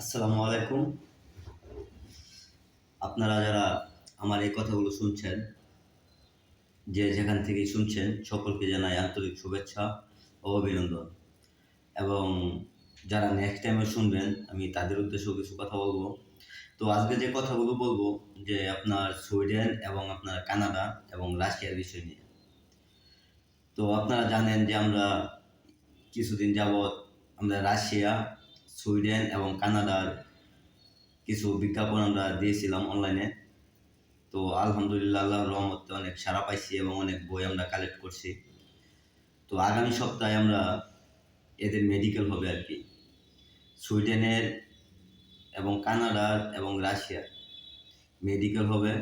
আসসালামু আলাইকুম। আপনারা যারা আমার এই কথাগুলো শুনছেন, যে যেখান থেকে শুনছেন, সকলকে জানাই আন্তরিক শুভেচ্ছা ও অভিনন্দন। এবং যারা নেক্সট টাইমে শুনবেন, আমি তাদের উদ্দেশ্যেও কিছু কথা বলব। তো আজকে যে কথাগুলো বলব, যে আপনার সুইডেন এবং আপনার কানাডা এবং রাশিয়ার বিষয় নিয়ে। তো আপনারা জানেন যে আমরা কিছুদিন যাবৎ আমরা রাশিয়া সুইডেন এবং কানাডার কিছু বিজ্ঞাপন আমরা দিয়েছিলাম অনলাইনে তো আলহামদুলিল্লাহ, আল্লাহর রহমতে অনেক সাড়া পাইছি এবং অনেক বই আমরা কালেক্ট করছি। তো আগামী সপ্তাহে আমরা এদের মেডিকেল হবে আর কি। সুইডেনের এবং কানাডার এবং রাশিয়ার মেডিকেল হবে।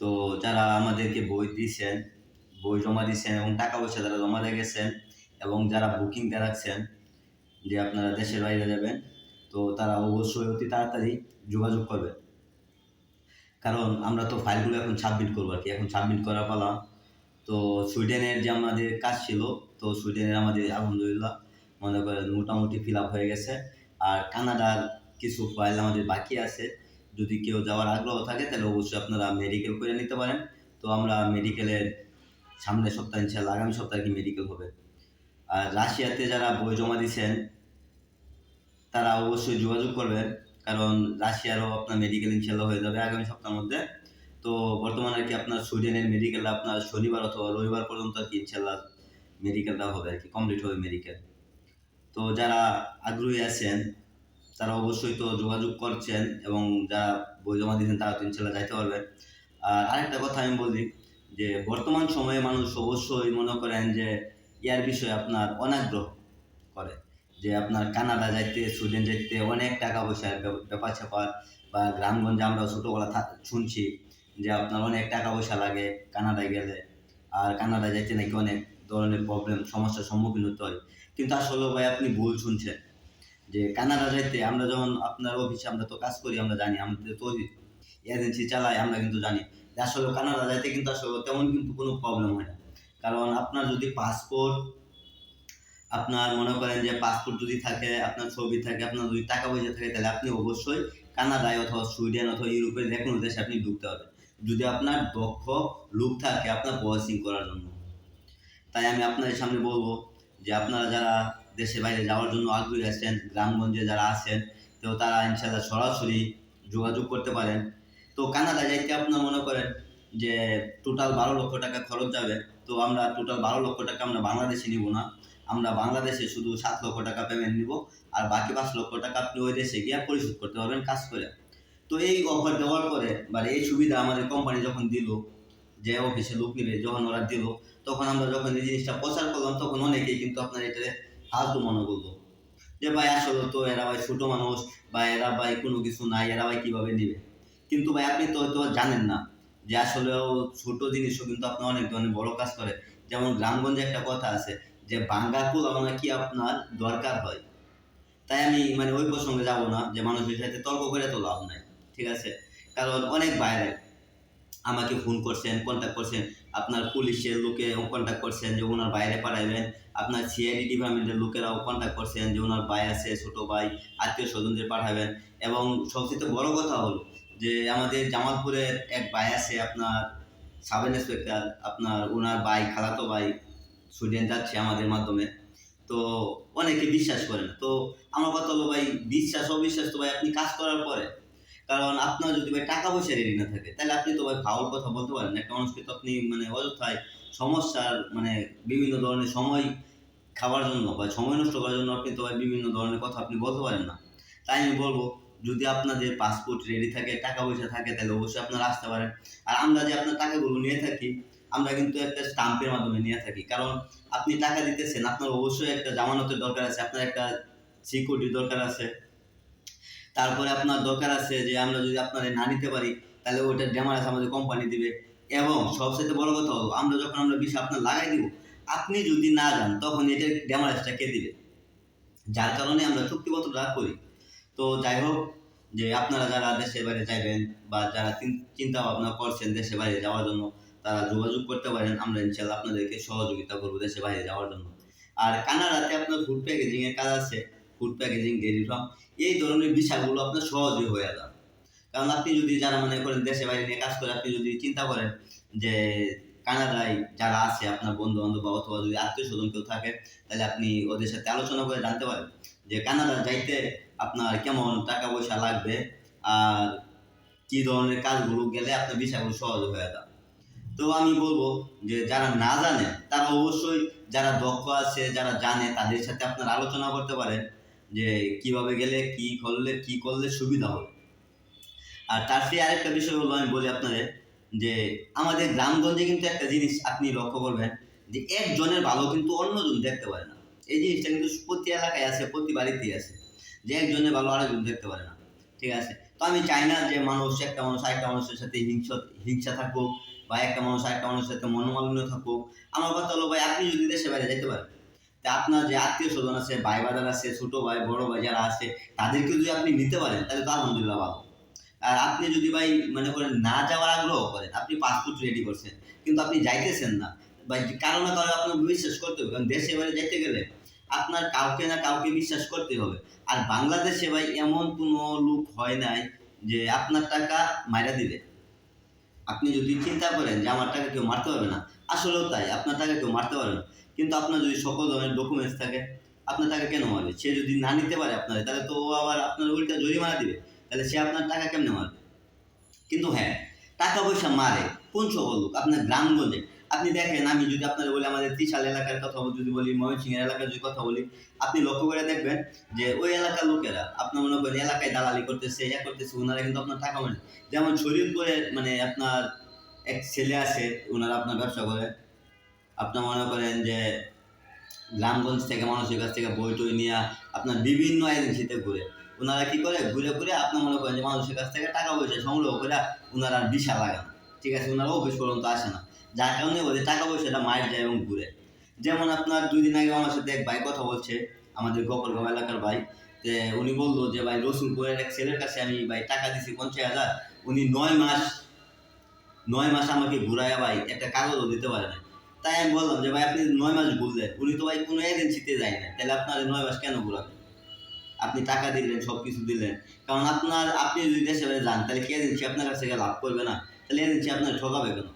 তো যারা আমাদেরকে বই দিয়েছেন, বই জমা দিয়েছেন এবং টাকা পয়সা যারা জমা দিয়ে গেছেন এবং যারা বুকিং দিয়ে রাখছেন যে আপনারা দেশের বাইরে যাবেন, তো তারা অবশ্যই অতি তাড়াতাড়ি যোগাযোগ করবে। কারণ আমরা তো ফাইলগুলো এখন সাবমিট করব আর কি। এখন সাবমিট করা পালা, তো সুইডেনের যে আমাদের কাজ ছিল, তো সুইডেনের আমাদের আলহামদুলিল্লাহ মনে করেন মোটামুটি ফিল আপ হয়ে গেছে। আর কানাডার কিছু ফাইল আমাদের বাকি আছে। যদি কেউ যাওয়ার আগ্রহ থাকে, তাহলে অবশ্যই আপনারা মেডিকেল করে নিতে পারেন। তো আমরা মেডিকেলের সামনের সপ্তাহে ইনশাল্লাহ আগামী সপ্তাহে কি মেডিকেল হবে। আর রাশিয়াতে যারা বই জমা দিচ্ছেন তারা অবশ্যই যোগাযোগ করবেন, কারণ রাশিয়ারও আপনার মেডিকেল ইনশাল্লাহ হয়ে যাবে আগামী সপ্তাহের মধ্যে। তো বর্তমানে আর কি আপনার সুইডেনের মেডিকেল আপনার শনিবার অথবা রবিবার পর্যন্ত আর কি ইনশাল্লাহ মেডিকেলটা হবে আর কি কমপ্লিট হবে মেডিকেল তো যারা আগ্রহী আছেন, তারা অবশ্যই তো যোগাযোগ করছেন এবং যারা বই জমা দিয়েছেন, তারা তো ইনশাল্লাহ যাইতে পারবেন আর আরেকটা কথা আমি বলি যে, বর্তমান সময়ে মানুষ অবশ্যই মনে করেন যে ইয়ার বিষয়ে আপনার অনাগ্রহ করে যে আপনার কানাডা যাইতে, সুইডেন যাইতে অনেক টাকা পয়সার ব্যাপার স্যাপার বা গ্রামগঞ্জে আমরা ছোটোবেলা শুনছি যে আপনার অনেক টাকা পয়সা লাগে কানাডায় গেলে। আর কানাডা যাইতে নাকি অনেক ধরনের প্রবলেম সমস্যার সম্মুখীন হতে হয়। কিন্তু আসলে ভাই, আপনি ভুল শুনছেন যে কানাডা যাইতে আমরা যখন আপনার অফিসে আমরা তো কাজ করি, আমরা জানি, আমাদের তো এজেন্সি চালাই আমরা কিন্তু জানি। আসলে কানাডা যাইতে কিন্তু আসলে তেমন কিন্তু কোনো প্রবলেম হয় না। কারণ আপনার যদি পাসপোর্ট আপনার মনে করেন যে পাসপোর্ট যদি থাকে, আপনার ছবি থাকে, আপনার যদি টাকা পয়সা থাকে, তাহলে আপনি অবশ্যই কানাডায় অথবা সুইডেন অথবা ইউরোপের যে কোনো দেশে আপনি ঢুকতে হবে। যদি আপনার দক্ষ লোক থাকে, আপনার প্রসেসিং করার জন্য। তাই আমি আপনাদের সামনে বলব যে আপনারা যারা দেশের বাইরে যাওয়ার জন্য আগ্রহী আছেন, গ্রামগঞ্জে যারা আছেন, তো তারা ইনশাল্লাহ সরাসরি যোগাযোগ করতে পারেন। তো কানাডা যাইতে আপনার মনে করেন যে টোটাল বারো লক্ষ টাকা খরচ যাবে, তো আমরা টোটাল বারো লক্ষ টাকা আমরা বাংলাদেশে নিব না। আমরা বাংলাদেশে শুধু সাত লক্ষ টাকা পেমেন্ট নিব, আর বাকি পাঁচ লক্ষ টাকা আপনি ওই দেশে গিয়ে পরিশোধ করতে পারবেন কাজ করে। তো এই অফার দেওয়ার পরে বা এই সুবিধা আমাদের কোম্পানি যখন দিল, যে অফিসে লোক নিবে, যখন ওরা দিল, তখন আমরা যখন এই জিনিসটা প্রচার করলাম, তখন অনেকেই কিন্তু আপনার এটা ফালতু মনে করল যে ভাই আসলে তো এরা ভাই ছোটো মানুষ, বা এরা ভাই কোনো কিছু নাই, এরা ভাই কীভাবে নিবে? কিন্তু ভাই আপনি তো হয়তো জানেন না। যে আসলেও ছোট জিনিসও কিন্তু আপনার অনেক ধরনের বড় কাজ করে। যেমন গ্রামগঞ্জে একটা কথা আছে যে বাঙ্গা কুল আমার কি আপনার দরকার হয়? তাই আমি মানে ওই প্রসঙ্গে যাব না যে, মানুষের সাথে তর্ক করে তো লাভ নাই, ঠিক আছে? কারণ অনেক বাইরে আমাকে ফোন করছেন কন্ট্যাক্ট করছেন, আপনার পুলিশের লোকে কন্ট্যাক্ট করছেন যে, ওনার বাইরে পাঠাইবেন। আপনার সিআইডি ডিপার্টমেন্টের লোকেরাও কন্ট্যাক্ট করছেন যে, ওনার ভাই আছে, ছোট ভাই আত্মীয় স্বজনদের পাঠাবেন। এবং সবচেয়ে বড় কথা হলো যে আমাদের জামালপুরের এক ভাই আছে আপনার সাব ইন্সপেক্টর, আপনার ওনার ভাই, খালাতো ভাই সুইডেন যাচ্ছে আমাদের মাধ্যমে। তো অনেকে বিশ্বাস করেন। তো আমার কথা হলো ভাই, বিশ্বাস, অবিশ্বাস তো ভাই আপনি কাজ করার পরে। কারণ আপনার যদি ভাই টাকা পয়সা রেডি না থাকে, তাহলে আপনি তো ভাই ফাউল কথা বলতে পারেন একটা মানুষকে তো আপনি মানে অযথায় সমস্যার মানে বিভিন্ন ধরনের সময় খাওয়ার জন্য বা সময় নষ্ট করার জন্য আপনি তো ভাই বিভিন্ন ধরনের কথা আপনি বলতে পারেন না। তাই আমি বলব যদি আপনাদের পাসপোর্ট রেডি থাকে টাকা পয়সা থাকে, তাহলে অবশ্যই আপনারা আসতে পারেন। আর আমরা যে আপনার টাকাগুলো নিয়ে থাকি, আমরা কিন্তু একটা স্টাম্পের মাধ্যমে নিয়ে থাকি। কারণ আপনি টাকা দিতেছেন, আপনার অবশ্যই একটা জামানতের দরকার আছে, আপনার একটা সিকিউরিটির দরকার আছে। তারপরে আপনার দরকার আছে যে, আমরা যদি আপনাদের না নিতে পারি, তাহলে ওইটার ড্যামারেজ আমাদের কোম্পানি দিবে। এবং সবচেয়ে বড় কথা হলো, আমরা যখন আমরা বিষয় আপনার লাগাই দিব, আপনি যদি না যান, তখন এটার ড্যামারেজটা কে দিবে? যার কারণে আমরা চুক্তিপত্রটা করি। তো যাই হোক, যে আপনারা যারা দেশের বাইরে যাবেন বা যারা চিন্তা ভাবনা করছেন দেশের বাইরে যাওয়ার জন্য, তারা যোগাযোগ করতে পারেন। আমরা ইনশাল্লাহ আপনাদেরকে সহযোগিতা করব দেশের বাইরে যাওয়ার জন্য। আর কানাডাতে আপনার ফুড প্যাকেজিং এর কাজ আছে ফুড প্যাকেজিং ফার্ম এই ধরনের বিষয়গুলো আপনার সহজে হয়ে যাবে। কারণ আপনি যদি যারা মনে করেন দেশে বাইরে নিয়ে কাজ করে, আপনি যদি চিন্তা করেন যে কানাডায় যারা আছে, আপনার বন্ধু বান্ধব অথবা যদি আত্মীয় স্বজন কেউ থাকে, তাহলে আপনি ওদের সাথে আলোচনা করে জানতে পারেন যে কানাডা যাইতে আপনার কেমন টাকা পয়সা লাগবে আর কি ধরনের কাজগুলো গেলে আপনার বিষয়গুলো সহজ হয়ে যাবে। তো আমি বলব যে যারা না জানে, তারা অবশ্যই যারা দক্ষ আছে, যারা জানে, তাদের সাথে আপনার আলোচনা করতে পারেন যে কীভাবে গেলে, কি করলে কি করলে সুবিধা হবে। আর তার চেয়ে আরেকটা বিষয় হলো আমি বলি আপনাদের যে আমাদের গ্রামগঞ্জে কিন্তু একটা জিনিস আপনি লক্ষ্য করবেন, যে একজনের ভালো কিন্তু অন্যজন দেখতে পারে না। এই জিনিসটা কিন্তু প্রতি এলাকায় আছে, প্রতি বাড়িতেই আছে, যে একজনের ভালো আরেকজন দেখতে পারে না। ঠিক আছে? তো আমি চাই না যে মানুষ একটা মানুষ আরেকটা মানুষের সাথে হিংসা হিংসা থাকুক বা একটা মানুষ আরেকটা মানুষের সাথে মনোমালিন্য থাকুক। আমার কথা হলো ভাই, আপনি যদি দেশে বাইরে যেতে পারেন, তা আপনার যে আত্মীয় স্বজন আছে ভাই বাজার আছে, ছোট ভাই, বড় ভাই যারা আছে তাদেরকে যদি আপনি নিতে পারেন, তাহলে তো আলহামদুলিল্লাহ ভালো। আর আপনি যদি ভাই মনে করেন না যাওয়ার আগ্রহ করেন, আপনি পাসপোর্ট রেডি করছেন, কিন্তু আপনি যাইতেছেন না, বা কারও না কারও আপনাকে বিশ্বাস করতে হবে, কারণ দেশে বাইরে যেতে গেলে আপনার কাউকে না কাউকে বিশ্বাস করতে হবে। আর বাংলাদেশে ভাই এমন কোনো লোক হয় নাই যে আপনার টাকা মাইরা দিবে। আপনি যদি চিন্তা করেন যে আমার টাকা কেউ মারতে পারবে না, আসলেও তাই, আপনার টাকা কেউ মারতে পারবে না। কিন্তু আপনার যদি সকল ধরনের ডকুমেন্টস থাকে, আপনার টাকা কেন মারবে? সে যদি না নিতে পারে আপনার, তাহলে তো ও আবার আপনার উল্টা জরিমানা দিবে। তাহলে সে আপনার টাকা কেমনে মারবে? কিন্তু হ্যাঁ টাকা পয়সা মারে, কোন সকল লোক? আপনার গ্রামগঞ্জে। আপনি দেখেন, আমি যদি আপনার বলি আমাদের ত্রিশাল এলাকার কথা যদি বলি ময়মনসিংহ এলাকার যদি কথা বলি, আপনি লক্ষ্য করে দেখবেন যে ওই এলাকার লোকেরা আপনার মনে করেন এলাকায় দালালি করতেছে, ইয়া করতেছে ওনারা কিন্তু আপনার টাকা মানে যেমন শরীরপুরে মানে আপনার এক ছেলে আছে ওনারা আপনার ব্যবসা করে। আপনার মনে করেন যে গ্রামগঞ্জ থেকে মানুষের কাছ থেকে বই টই নিয়ে আপনার বিভিন্ন এজেন্সিতে ঘুরে। ওনারা কি করে? ঘুরে ঘুরে আপনার মনে করেন যে মানুষের কাছ থেকে টাকা পয়সা সংগ্রহ করে ওনারা আর বিশা লাগান। ঠিক আছে ওনারা অফিস পর্যন্ত আসে না। যার কারণে ওদের টাকা পয়সাটা মায়ের যায় এবং ঘুরে। যেমন আপনার দুই দিন আগে আমার সাথে এক ভাই কথা বলছে, আমাদের গোপালগাঁও এলাকার ভাই। যে উনি বলল যে, ভাই, রসুলপুরের এক ছেলের কাছে আমি, ভাই, টাকা দিছি পঞ্চাশ হাজার। উনি নয় মাস নয় মাস আমাকে ঘুরাইয়া, ভাই, একটা কাগজও দিতে পারে না তাই আমি বললাম যে, ভাই, আপনি নয় মাস ঘুরলেন। উনি তো, ভাই, কোনো এজেন্সিতে যায় না তাহলে আপনার নয় মাস কেন ঘুরাবেন? আপনি টাকা দিলেন সব কিছু দিলেন। কারণ আপনার, আপনি যদি দেশে বাইরে যান, তাহলে কে এজেন্সি আপনার কাছ থেকে লাভ করবে না? তাহলে এজেন্সি আপনার ঠকাবে কেন?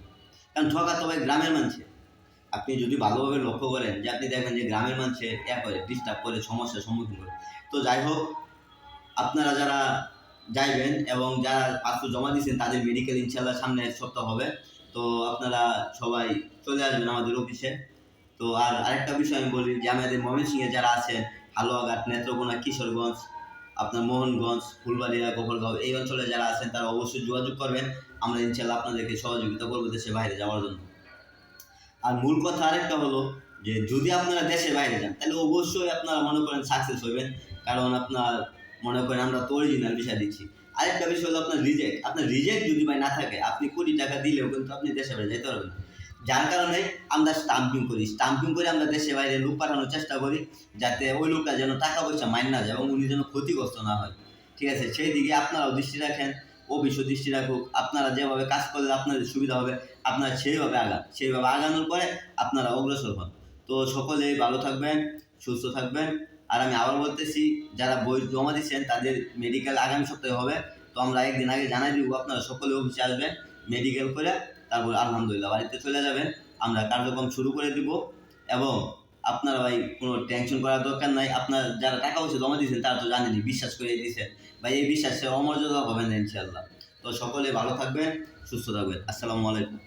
কারণ ঠকা ভাই গ্রামের মানুষে। আপনি যদি ভালোভাবে লক্ষ্য করেন যে আপনি দেখবেন যে গ্রামের মানুষে ইয়া করে ডিস্টার্ব করে, সমস্যার সম্মুখীন করে তো যাই হোক, আপনারা যারা যাইবেন এবং যারা পাসপোর্ট জমা দিয়েছেন, তাদের মেডিকেল ইনশাল্লাহ সামনে এক সপ্তাহ হবে। তো আপনারা সবাই চলে আসবেন আমাদের অফিসে তো আর আরেকটা বিষয় আমি বলি যে আমাদের ময়মনসিংহে যারা আছেন হালুয়াঘাট নেত্রকোনা, কিশোরগঞ্জ, আপনার মোহনগঞ্জ, ফুলবাড়িয়া, গোপালগাঁও এই অঞ্চলে যারা আছেন তারা অবশ্যই যোগাযোগ করবেন। আমরা ইনশাল্লাহ আপনাদেরকে সহযোগিতা করব দেশে বাইরে যাওয়ার জন্য। আর মূল কথা আরেকটা হলো যে, যদি আপনারা দেশের বাইরে যান, তাহলে অবশ্যই আপনারা মনে করেন সাকসেস হবেন। কারণ আপনার মনে করেন আমরা তো অরিজিনাল বিষয় দিচ্ছি। আরেকটা বিষয় হলো আপনার রিজেক্ট আপনার রিজেক্ট যদি ভাই না থাকে, আপনি কোটি টাকা দিলেও কিন্তু আপনি দেশে বাইরে যেতে পারবেন যার কারণে আমরা স্টাম্পিং করি। স্টাম্পিং করে আমরা দেশে বাইরে লোক পাঠানোর চেষ্টা করি, যাতে ওই লোকটা যেন টাকা পয়সা মাইন না যায় এবং উনি যেন ক্ষতিগ্রস্ত না হয়। ঠিক আছে? সেই দিকে আপনারাও দৃষ্টি রাখেন, অফিসও দৃষ্টি রাখুক। আপনারা যেভাবে কাজ করলে আপনাদের সুবিধা হবে, আপনারা সেইভাবে আগান। সেইভাবে আগানোর পরে আপনারা অগ্রসর হন। তো সকলেই ভালো থাকবেন, সুস্থ থাকবেন। আর আমি আবার বলতেছি, যারা বই জমা দিচ্ছেন, তাদের মেডিকেল আগামী সপ্তাহে হবে। তো আমরা একদিন আগে জানাই দিব, আপনারা সকলে অফিসে আসবেন মেডিকেল করে তারপর আলহামদুলিল্লাহ বাড়িতে চলে যাবেন। আমরা কার্যক্রম শুরু করে দিব এবং আপনারা ভাই কোনো টেনশন করার দরকার নাই। আপনার যারা টাকা পয়সা জমা দিয়েছেন, তারা তো জানেনি বিশ্বাস করে দিয়েছেন। ভাই, এই বিশ্বাসে অমর্যাদা হবে না ইনশাল্লাহ তো সকলে ভালো থাকবেন, সুস্থ থাকবেন। আসসালামু আলাইকুম।